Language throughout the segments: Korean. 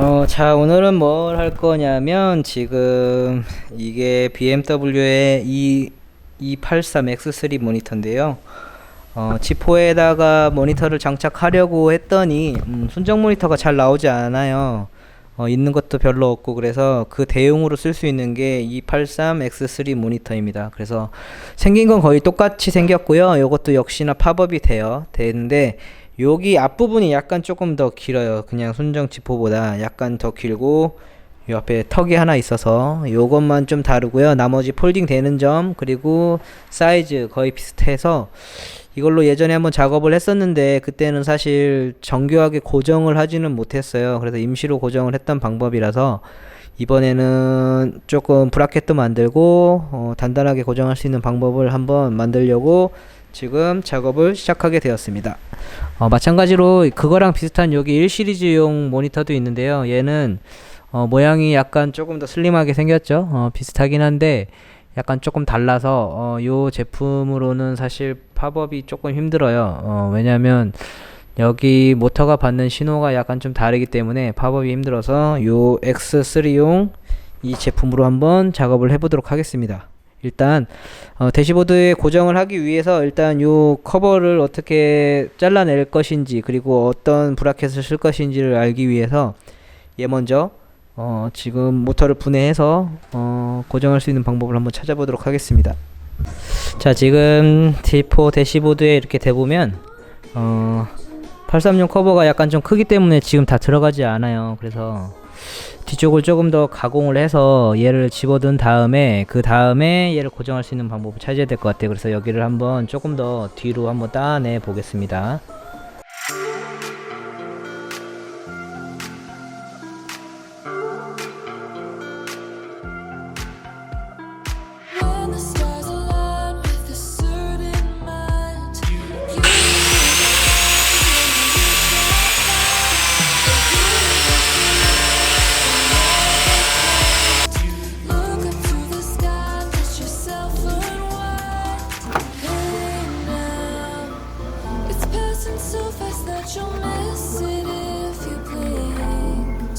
어, 자, 오늘은 뭘 할 거냐면, 지금, 이게 BMW의 E, E83X3 모니터인데요. 어, 지포에다가 모니터를 장착하려고 했더니, 음, 순정 모니터가 잘 나오지 않아요. 어, 있는 것도 별로 없고, 그래서 그 대용으로 쓸 수 있는 게 E83X3 모니터입니다. 그래서 생긴 건 거의 똑같이 생겼고요. 이것도 역시나 팝업이 돼요. 되는데, 여기 앞부분이 약간 조금 더 길어요. 그냥 순정 지포보다 약간 더 길고 요 앞에 턱이 하나 있어서 요것만 좀 다르고요. 나머지 폴딩 되는 점 그리고 사이즈 거의 비슷해서 이걸로 예전에 한번 작업을 했었는데 그때는 사실 정교하게 고정을 하지는 못했어요. 그래서 임시로 고정을 했던 방법이라서 이번에는 조금 브라켓도 만들고 어, 단단하게 고정할 수 있는 방법을 한번 만들려고 지금 작업을 시작하게 되었습니다. 어, 마찬가지로 그거랑 비슷한 여기 1 시리즈용 모니터도 있는데요. 얘는 어, 모양이 약간 조금 더 슬림하게 생겼죠. 어, 비슷하긴 한데 약간 조금 달라서 어, 요 제품으로는 사실 팝업이 조금 힘들어요. 어, 왜냐면 여기 모터가 받는 신호가 약간 좀 다르기 때문에 팝업이 힘들어서 요 X3용 이 제품으로 한번 작업을 해보도록 하겠습니다. 일단 어, 대시보드에 고정을 하기 위해서 일단 요 커버를 어떻게 잘라낼 것인지 그리고 어떤 브라켓을 쓸 것인지를 알기 위해서 얘 먼저 어, 지금 모터를 분해해서 어, 고정할 수 있는 방법을 한번 찾아보도록 하겠습니다. 자 지금 D4 대시보드에 이렇게 대보면 어, 83용 커버가 약간 좀 크기 때문에 지금 다 들어가지 않아요. 그래서 뒤쪽을 조금 더 가공을 해서 얘를 집어든 다음에 그 다음에 얘를 고정할 수 있는 방법을 찾아야 될 것 같아요. 그래서 여기를 한번 조금 더 뒤로 한번 따내 보겠습니다. The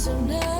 tonight.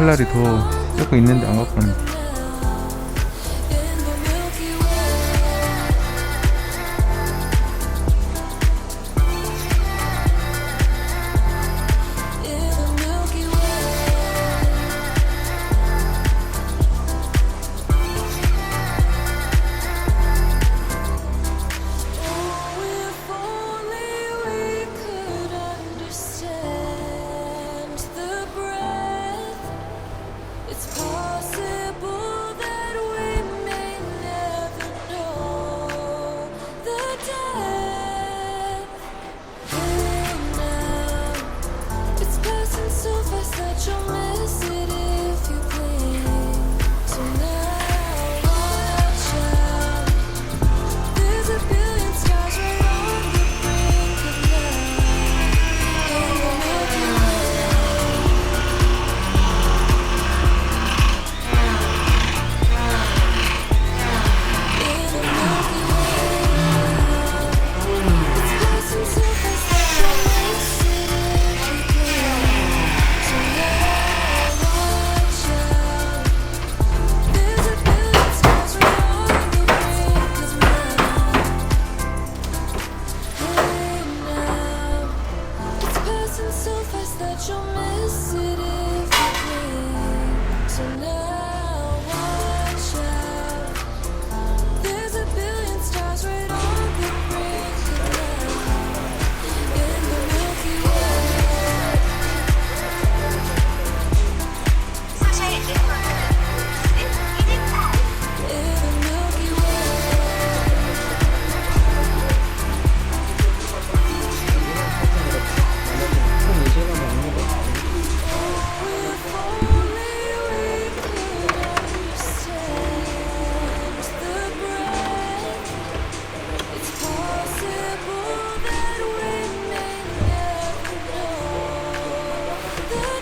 칼날이 더 조금 있는데 안 갖고 in What you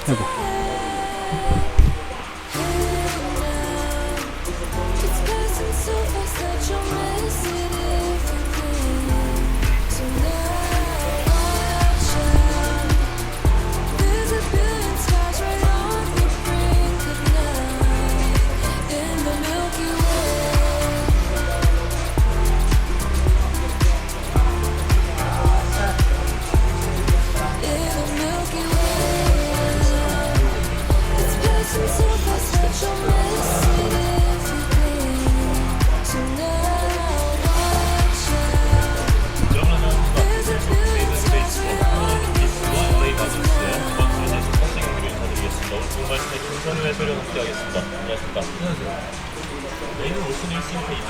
아이고 하겠습니다. 안녕하십니까. 안녕하세요. 메인은 올슨 1sim 페이지.